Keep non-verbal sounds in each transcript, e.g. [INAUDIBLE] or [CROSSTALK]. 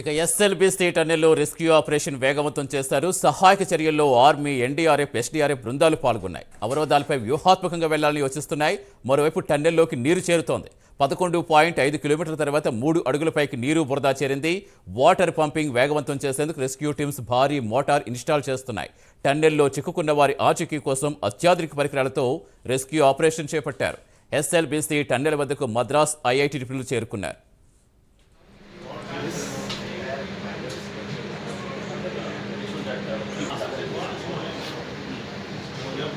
ఇక ఎస్ఎల్బీసీ టన్నెల్లో rescue operation వేగవంతం చేశారు. సహాయక చర్యల్లో ఆర్మీ ఎన్డీఆర్ఎఫ్ ఎస్డీఆర్ఎఫ్ బృందాలు పాల్గొన్నాయి. అవరోధాలపై వ్యూహాత్మకంగా వెళ్ళాలని యోచిస్తున్నాయి. మరోవైపు టన్నెల్లోకి నీరు చేరుతోంది. పదకొండు పాయింట్ ఐదు కిలోమీటర్ల తర్వాత మూడు అడుగులపైకి నీరు బురద చేరింది. వాటర్ పంపింగ్ వేగవంతం చేసేందుకు రెస్క్యూ టీమ్స్ భారీ మోటార్ ఇన్స్టాల్ చేస్తున్నాయి. టన్నెల్లో చిక్కుకున్న వారి ఆచూకీ కోసం అత్యాధునిక పరికరాలతో రెస్క్యూ ఆపరేషన్ చేపట్టారు. ఎస్ఎల్బీసీ టన్నెల్ వద్దకు మద్రాస్ ఐఐటి నిపుణులు చేరుకున్నారు.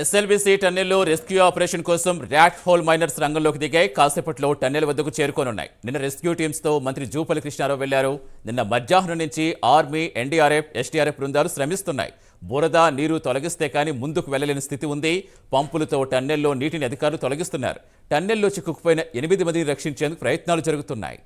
ఎస్ఎల్బీసీ టన్నెల్లో రెస్క్యూ ఆపరేషన్ కోసం ర్యాట్ హోల్ మైనర్స్ రంగంలోకి దిగాయి. కాసేపట్లో టన్నెల్ వద్దకు చేరుకోనున్నాయి. నిన్న రెస్క్యూ టీమ్స్తో మంత్రి జూపల్లి కృష్ణారావు వెళ్ళారు. నిన్న మధ్యాహ్నం నుంచి ఆర్మీ ఎన్డీఆర్ఎఫ్ ఎస్డీఆర్ఎఫ్ బృందాలు శ్రమిస్తున్నాయి. బురద నీరు తొలగిస్తే కానీ ముందుకు వెళ్ళలేని స్థితి ఉంది. పంపులతో టన్నెల్లో నీటిని అధికారులు తొలగిస్తున్నారు. టన్నెల్లో చిక్కుకుపోయిన ఎనిమిది మందిని రక్షించేందుకు ప్రయత్నాలు జరుగుతున్నాయి.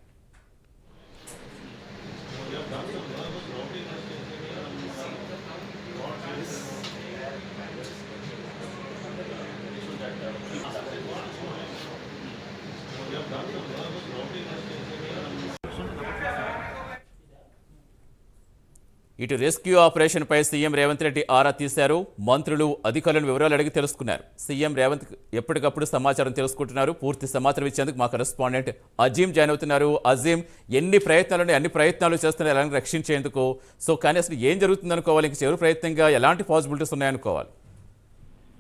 ఇటు రెస్క్యూ ఆపరేషన్ పై సీఎం రేవంత్ రెడ్డి ఆరా తీశారు. మంత్రులు అధికారులను వివరాలు అడిగి తెలుసుకున్నారు. సీఎం రేవంత్ ఎప్పటికప్పుడు సమాచారం తెలుసుకుంటున్నారు. పూర్తి సమాచారం ఇచ్చేందుకు మా కరెస్పాండెంట్ అజీం జాయిన్ అవుతున్నారు. అజీం ఎన్ని ప్రయత్నాలు అన్ని ప్రయత్నాలు చేస్తున్నారు ఎలాంటి రక్షించేందుకు. సో కానీ అసలు ఏం జరుగుతుంది అనుకోవాలి ఇంక చివరి ప్రయత్నంగా ఎలాంటి పాసిబిలిటీస్ ఉన్నాయనుకోవాలి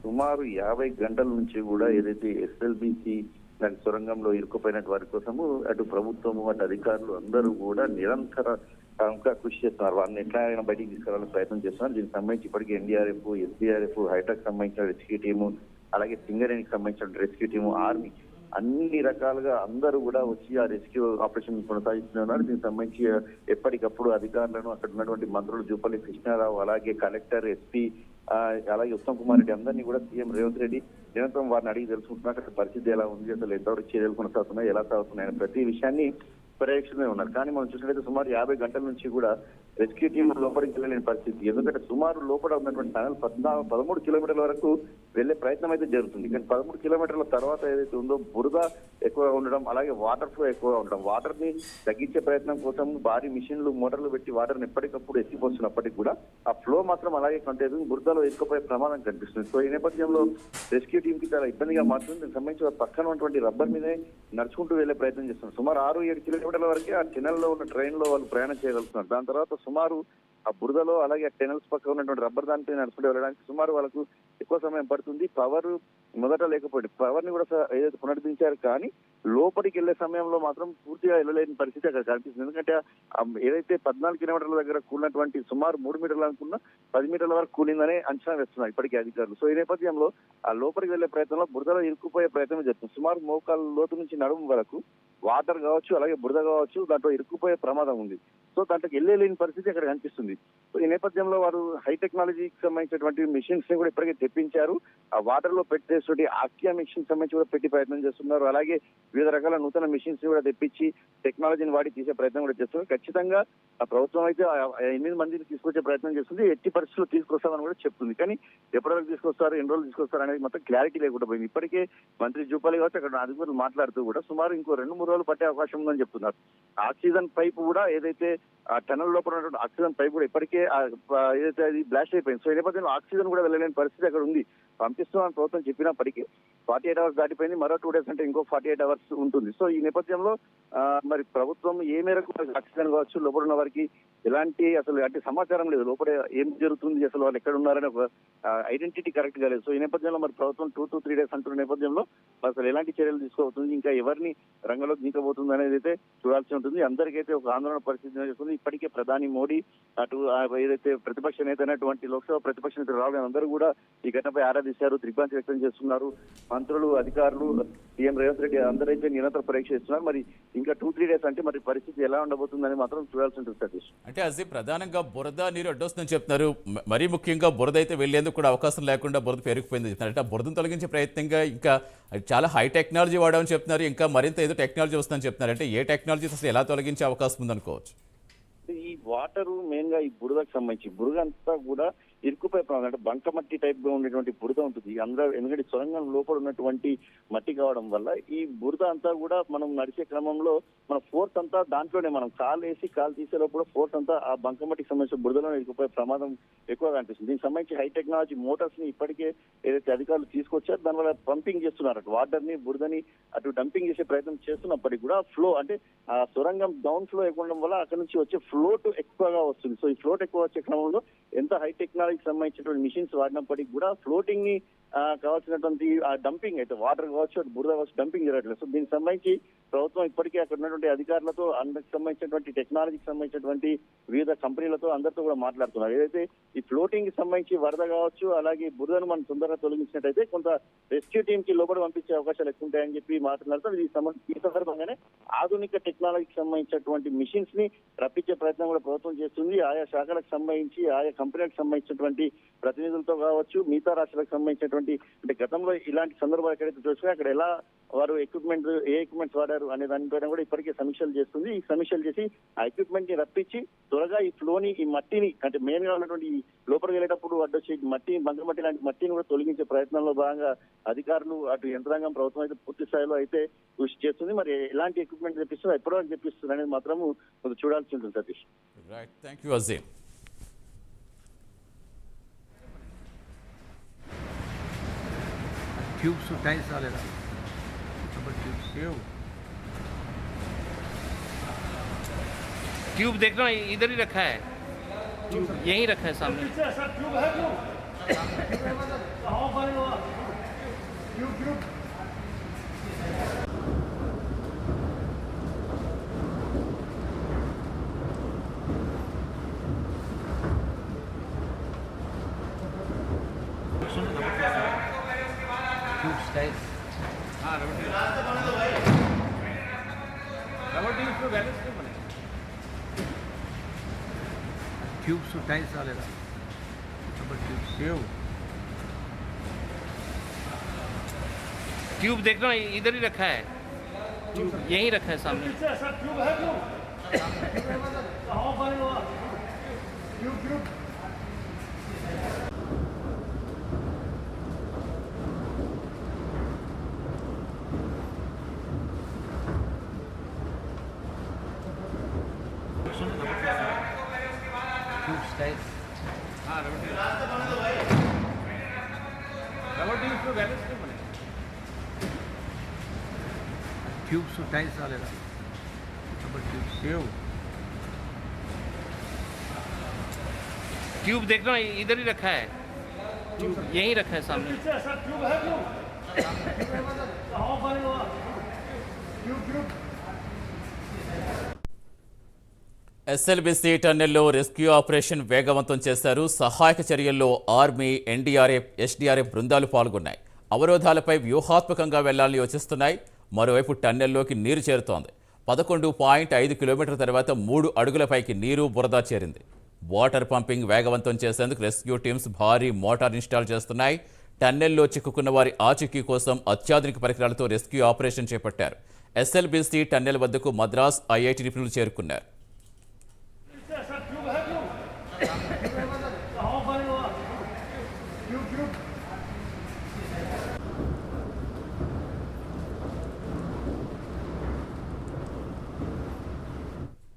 సుమారు యాభై గంటల నుంచి కూడా ఏదైతే ఎస్ఎల్బిసి దాని సొరంగంలో ఇరుక్కుపోయిన వారి కోసము అటు ప్రభుత్వము అటు అధికారులు అందరూ కూడా ఇంకా కృషి చేస్తున్నారు. వారిని ఎట్లా అయినా బయటికి తీసుకురావాలని ప్రయత్నం చేస్తున్నారు. దీనికి సంబంధించి ఇప్పటికీ ఎన్డీఆర్ఎఫ్ ఎస్డీఆర్ఎఫ్ హైటెక్ సంబంధించిన రెస్క్యూ టీము అలాగే సింగరేణికి సంబంధించిన రెస్క్యూ టీము ఆర్మీ అన్ని రకాలుగా అందరూ కూడా వచ్చి ఆ రెస్క్యూ ఆపరేషన్ కొనసాగిస్తున్నారు. దీనికి సంబంధించి ఎప్పటికప్పుడు అధికారులను అక్కడ ఉన్నటువంటి మంత్రులు జూపల్లి కృష్ణారావు అలాగే కలెక్టర్ ఎస్పీ అలాగే ఉత్తమ్ కుమార్ రెడ్డి అందరినీ కూడా సీఎం రేవంత్ రెడ్డి నిరంతరం వారిని అడిగి తెలుసుకుంటున్నారు. అక్కడ పరిస్థితి ఎలా ఉంది? అసలు ఎంతవరకు చర్యలు కొనసాగుతున్నాయి? ఎలా సాగుతున్నాయి? ప్రతి విషయాన్ని పర్యవేక్షణమే ఉన్నారు కానీ మనం చూసినట్లయితే సుమారు యాభై గంటల నుంచి కూడా రెస్క్యూ టీం లోపలికి వెళ్ళలేని పరిస్థితి. ఎందుకంటే సుమారు లోపల ఉన్నటువంటి టనల్ పద్నాలుగు పదమూడు కిలోమీటర్ల వరకు వెళ్ళే ప్రయత్నం అయితే జరుగుతుంది. కానీ పదమూడు కిలోమీటర్ల తర్వాత ఏదైతే ఉందో బురద ఎక్కువగా ఉండడం అలాగే వాటర్ ఫ్లో ఎక్కువగా ఉండడం వాటర్ని తగ్గించే ప్రయత్నం కోసం భారీ మిషన్లు మోటార్లు పెట్టి వాటర్ని ఎప్పటికప్పుడు ఎత్తిపోస్తున్నప్పటికీ కూడా ఆ ఫ్లో మాత్రం అలాగే కంటే బురదలో ఎక్కువపోయే ప్రమాదం కనిపిస్తుంది. సో ఈ నేపథ్యంలో రెస్క్యూ టీం కి చాలా ఇబ్బందిగా మారుతుంది. దీనికి సంబంధించి పక్కన ఉన్నటువంటి రబ్బర్ మీదే నడుచుకుంటూ వెళ్ళే ప్రయత్నం చేస్తున్నారు. సుమారు ఆరు ఏడు కిలోమీటర్ల వరకే ఆ టెనల్లో ఉన్న ట్రైన్లో వాళ్ళు ప్రయాణం చేయగలుగుతున్నారు. దాని తర్వాత సుమారు ఆ బురదలో అలాగే ఆ టెనల్స్ పక్క ఉన్నటువంటి రబ్బర్ దానిపై నడుచుకుంటూ వెళ్ళడానికి సుమారు వాళ్ళకు ఎక్కువ సమయం పడుతుంది. పవర్ మొదట లేకపోయింది. పవర్ని కూడా ఏదైతే పునరుద్ధరించారు కానీ లోపలికి వెళ్ళే సమయంలో మాత్రం పూర్తిగా వెళ్ళలేని పరిస్థితి అక్కడ కనిపిస్తుంది. ఎందుకంటే ఏదైతే పద్నాలుగు కిలోమీటర్ల దగ్గర కూలినటువంటి సుమారు మూడు మీటర్లు అనుకున్న పది మీటర్ల వరకు కూలిందనే అంచనా వేస్తున్నారు ఇప్పటికీ అధికారులు. సో ఈ నేపథ్యంలో ఆ లోపలికి వెళ్ళే ప్రయత్నంలో బురదలో ఇరుక్కుపోయే ప్రయత్నం జరుగుతుంది. సుమారు మోకాల లోతు నుంచి నడుము వరకు వాటర్ కావచ్చు అలాగే బురద కావచ్చు దాంట్లో ఇరుక్కుపోయే ప్రమాదం ఉంది. సో దాంట్లోకి వెళ్ళలేని పరిస్థితి అక్కడ కనిపిస్తుంది. సో ఈ నేపథ్యంలో వారు హై టెక్నాలజీకి సంబంధించినటువంటి మిషన్స్ని కూడా ఇప్పటికే తెప్పించారు. ఆ వాటర్లో పెట్టేటువంటి ఆక్యా మిషన్ సంబంధించి కూడా పెట్టి ప్రయత్నం చేస్తున్నారు. అలాగే వివిధ రకాల నూతన మిషన్స్ కూడా తెప్పించి టెక్నాలజీని వాడి తీసే ప్రయత్నం కూడా చేస్తుంది ఖచ్చితంగా ఆ ప్రభుత్వం అయితే ఎనిమిది మందిని తీసుకొచ్చే ప్రయత్నం చేస్తుంది. ఎట్టి పరిస్థితుల్లో తీసుకొస్తామని కూడా చెప్తుంది. కానీ ఎప్పటివరకు తీసుకొస్తారు ఎన్ని రోజులు తీసుకొస్తారు అనేది మొత్తం క్లారిటీ లేకుండా పోయింది. ఇప్పటికే మంత్రి జూపాలి కావచ్చు అక్కడ అధికారులు మాట్లాడుతూ కూడా సుమారు ఇంకో రెండు మూడు రోజులు పట్టే అవకాశం ఉందని చెప్తున్నారు. ఆక్సిజన్ పైప్ కూడా ఏదైతే ఆ టనల్ లోపల ఉన్నటువంటి ఆక్సిజన్ పైప్ కూడా ఇప్పటికే ఏదైతే అది బ్లాస్ట్ అయిపోయింది. సో ఈ నేపథ్యంలో ఆక్సిజన్ కూడా వెళ్ళలేని పరిస్థితి అక్కడ ఉంది. పంపిస్తున్నామని ప్రభుత్వం చెప్పినప్పటికీ ఫార్టీ ఎయిట్ అవర్స్ దాటిపోయింది. మరో టూ డేస్ అంటే ఇంకో ఫార్టీ ఎయిట్ అవర్స్ ఉంటుంది. సో ఈ నేపథ్యంలో ఆ, మరి ప్రభుత్వం ఏ మేరకు ఆక్సిజన్ కావచ్చు లోపల ఉన్న వారికి ఎలాంటి అసలు అంటే సమాచారం లేదు. లోపల ఏం జరుగుతుంది? అసలు వాళ్ళు ఎక్కడ ఉన్నారని ఒక ఐడెంటిటీ కరెక్ట్గా లేదు. సో ఈ నేపథ్యంలో మరి ప్రభుత్వం టూ టు త్రీ డేస్ అంటున్న నేపథ్యంలో అసలు ఎలాంటి చర్యలు తీసుకోబోతుంది? ఇంకా ఎవరిని రంగంలో దింకబోతుంది అనేది అయితే చూడాల్సి ఉంటుంది. అందరికైతే ఒక ఆందోళన పరిస్థితి చేస్తుంది ఇప్పటికే ప్రధాని మోడీ అటు ఏదైతే ప్రతిపక్ష నేత అయినటువంటి లోక్సభ ప్రతిపక్ష నేత రాహుల్ అందరూ కూడా ఈ ఘటనపై ఆరాధిస్తారు దిగ్భ్రాంతి వ్యక్తం చేస్తున్నారు. మంత్రులు అధికారులు సీఎం రేవంత్ రెడ్డి అందరైతే నిరంతర పరీక్ష ఇస్తున్నారు మరి ఇంకా టూ త్రీ డేస్ అంటే మరి పరిస్థితి ఎలా ఉండబోతుందని మాత్రం చూడాల్సి ఉంటుంది సతీష్. అంటే అది ప్రధానంగా బురద నీరు అడ్డొస్తుందని చెప్తున్నారు. మరీ ముఖ్యంగా బురద అయితే వెళ్ళేందుకు కూడా అవకాశం లేకుండా బురద పెరిగిపోయింది చెప్తున్నారు. అంటే ఆ బురదను తొలగించే ప్రయత్నంగా ఇంకా చాలా హై టెక్నాలజీ వాడామని చెప్తున్నారు. ఇంకా మరింత ఏదో టెక్నాలజీ వస్తుందని చెప్తున్నారు. అంటే ఏ టెక్నాలజీ అసలు ఎలా తొలగించే అవకాశం ఉందనుకోవచ్చు? ఈ వాటర్ మెయిన్గా ఈ బురదకు సంబంధించి బురద అంతా కూడా ఇరుకుపోయే ప్రాంతం. అంటే బంకమట్టి టైప్గా ఉండేటువంటి బురద ఉంటుంది. అందరూ ఎందుకంటే సొరంగం లోపల ఉన్నటువంటి మట్టి కావడం వల్ల ఈ బురద అంతా కూడా మనం నడిచే క్రమంలో మన ఫోర్త్ అంతా దాంట్లోనే మనం కాలు వేసి కాలు తీసే లోపల ఫోర్త్ అంతా ఆ బంకమట్టికి సంబంధించిన బురదలో ఇరుకుపోయే ప్రమాదం ఎక్కువగా అనిపిస్తుంది. దీనికి సంబంధించి హై టెక్నాలజీ మోటార్స్ని ఇప్పటికే ఏదైతే అధికారులు తీసుకొచ్చారో దానివల్ల పంపింగ్ చేస్తున్నారు. అటు వాటర్ని బురదని అటు డంపింగ్ చేసే ప్రయత్నం చేస్తున్నప్పటికీ కూడా ఫ్లో అంటే ఆ సొరంగం డౌన్ ఫ్లో ఎక్కువ ఉండడం వల్ల అక్కడ నుంచి వచ్చే ఫ్లో ఫ్లోట్ ఎక్కువగా వస్తుంది. సో ఈ ఫ్లోట్ ఎక్కువ వచ్చే క్రమంలో ఎంత హై టెక్నాలజీకి సంబంధించినటువంటి మిషన్స్ వాడినప్పటికీ కూడా ఫ్లోటింగ్ని కావాల్సినటువంటి ఆ డంపింగ్ అయితే వాటర్ కావచ్చు అటు బురద కావచ్చు డంపింగ్ జరగట్లేదు. సో దీనికి సంబంధించి ప్రభుత్వం ఇప్పటికే అక్కడ ఉన్నటువంటి అధికారులతో అందరికి సంబంధించినటువంటి టెక్నాలజీకి సంబంధించినటువంటి వివిధ కంపెనీలతో అందరితో కూడా మాట్లాడుతున్నారు. ఏదైతే ఈ ఫ్లోటింగ్కి సంబంధించి వరద కావచ్చు అలాగే బురదను మనం తొందరగా తొలగించినట్టయితే కొంత రెస్క్యూ టీమ్కి లోపల పంపించే అవకాశాలు ఎక్కువ ఉంటాయని చెప్పి మాట్లాడుతారు ఈ ఈ సందర్భంగానే ఆధునిక టెక్నాలజీకి సంబంధించినటువంటి మిషన్స్ని రప్పించే ప్రయత్నం కూడా ప్రభుత్వం చేస్తుంది. ఆయా శాఖలకు సంబంధించి ఆయా కంపెనీలకు సంబంధించినటువంటి ప్రతినిధులతో కావచ్చు మిగతా రాష్ట్రాలకు సంబంధించినటువంటి అంటే గతంలో ఇలాంటి సందర్భాలు ఎక్కడైతే చూసుకుని అక్కడ ఎలా వారు ఎక్విప్మెంట్ ఏ ఎక్విప్మెంట్స్ వాడారు అనే దానిపైన కూడా ఇప్పటికే సమీక్షలు చేస్తుంది. ఈ సమీక్షలు చేసి ఆ ఎక్విప్మెంట్ని రప్పించి త్వరగా ఈ ఫ్లోని ఈ మట్టిని అంటే మెయిన్గా ఉన్నటువంటి లోపలికి వెళ్ళేటప్పుడు అడ్డొచ్చి వచ్చి మట్టి బంకమట్టి లాంటి మట్టిని కూడా తొలగించే ప్రయత్నంలో భాగంగా అధికారులు అటు యంత్రాంగం ప్రభుత్వం అయితే పూర్తి స్థాయిలో అయితే కృషి చేస్తుంది. మరి ఎలాంటి ఎక్విప్మెంట్ తెప్పిస్తుంది ఎప్పటివరకు తెప్పిస్తుంది అనేది మాత్రము కొంచెం చూడాల్సి ఉంటుంది Satish. Right thank you tube શું ટાઈમ ચાલે છે ખબર ट्यूब देख रहा हूँ इधर ही रखा है। यही यहीं रखा है सामने। ट्यूब है [LAUGHS] ट्यूब्स ઢાઈ ચાલે ट्यूब देख रहा हूँ इधर ही रखा है। यहीं रखा है सामने। ट्यूब है [LAUGHS] में बैलेंस नहीं बनेगा क्यूब सौ साल है क्यूब इधर ही रखा है। ट्यूब रखा है सामने। ट्यूब है हाँ, ఎస్ఎల్బిసి టన్నెల్లో రెస్క్యూ ఆపరేషన్ వేగవంతం చేశారు. సహాయక చర్యల్లో ఆర్మీ ఎన్డీఆర్ఎఫ్ ఎస్డీఆర్ఎఫ్ బృందాలు పాల్గొన్నాయి. అవరోధాలపై వ్యూహాత్మకంగా వెళ్ళాలని యోచిస్తున్నాయి. మరోవైపు టన్నెల్లోకి నీరు చేరుతోంది. పదకొండు పాయింట్ ఐదు కిలోమీటర్ల తర్వాత మూడు అడుగులపైకి నీరు బురద చేరింది. వాటర్ పంపింగ్ వేగవంతం చేసేందుకు రెస్క్యూ టీమ్స్ భారీ మోటార్ ఇన్స్టాల్ చేస్తున్నాయి. టన్నెల్లో చిక్కుకున్న వారి ఆచూకీ కోసం అత్యాధునిక పరికరాలతో రెస్క్యూ ఆపరేషన్ చేపట్టారు. ఎస్ఎల్బిసి టన్నెల్ వద్దకు మద్రాస్ ఐఐటి నిపుణులు చేరుకున్నారు.